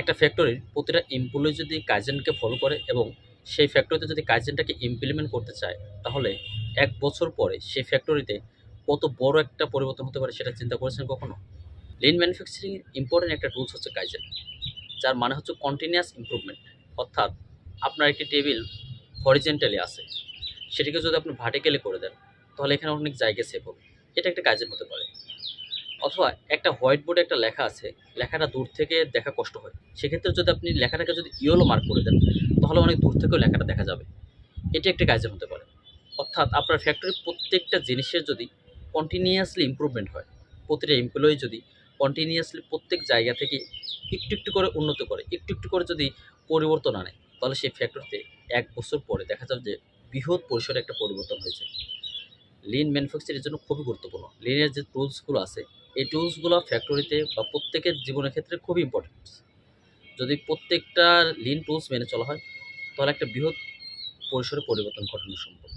একটা ফ্যাক্টরির প্রতিটা এমপ্লয়ি যদি কাইজেনকে ফলো করে এবং সেই ফ্যাক্টরিতে যদি কাইজেনটাকে ইমপ্লিমেন্ট করতে চায়, তাহলে এক বছর পরে সেই ফ্যাক্টরিতে কত বড় একটা পরিবর্তন হতে পারে সেটা চিন্তা করেছেন কখনো? লিন ম্যানুফ্যাকচারিং ইম্পর্টেন্ট একটা টুলস হচ্ছে কাইজেন যার মানে হচ্ছে কন্টিনিউয়াস ইমপ্রুভমেন্ট অর্থাৎ আপনার একটি টেবিল হরিজেন্টালি আছে, সেটিকে যদি আপনি ভার্টিক্যালি করে দেন, তাহলে এখানে অনেক জায়গা সেভ হবে, এটা একটা কাজের হতে পারে। অথবা একটা হোয়াইট বোর্ডে একটা লেখা আছে, লেখাটা দূর থেকে দেখা কষ্ট হয়। সেক্ষেত্রে যদি আপনি লেখাটাকে যদি ইয়েলো মার্ক করে দেন, তাহলে অনেক দূর থেকেও লেখাটা দেখা যাবে। এটি একটি কাজের হতে পারে। অর্থাৎ আপনার ফ্যাক্টরির প্রত্যেকটা জিনিসের যদি কন্টিনিউয়াসলি ইমপ্রুভমেন্ট হয়, প্রতিটা এমপ্লয়ি যদি কন্টিনিউয়াসলি প্রত্যেক জায়গা থেকে একটু একটু করে উন্নত করে, একটু একটু করে যদি পরিবর্তন আনে, তাহলে সেই ফ্যাক্টরিতে এক বছর পরে দেখা যাবে যে বৃহৎ পরিসরে একটা পরিবর্তন হয়েছে। লিন ম্যানুফ্যাকচারের জন্য খুবই গুরুত্বপূর্ণ। লিনের যে টুলসগুলো আছে এই টুলসগুলো ফ্যাক্টরিতে বা প্রত্যেকের জীবনের ক্ষেত্রে খুব ইম্পর্টেন্ট যদি প্রত্যেকটা লিন টুলস মেনে চলা হয়, তাহলে একটা বৃহৎ পরিসরে পরিবর্তন ঘটানো সম্ভব।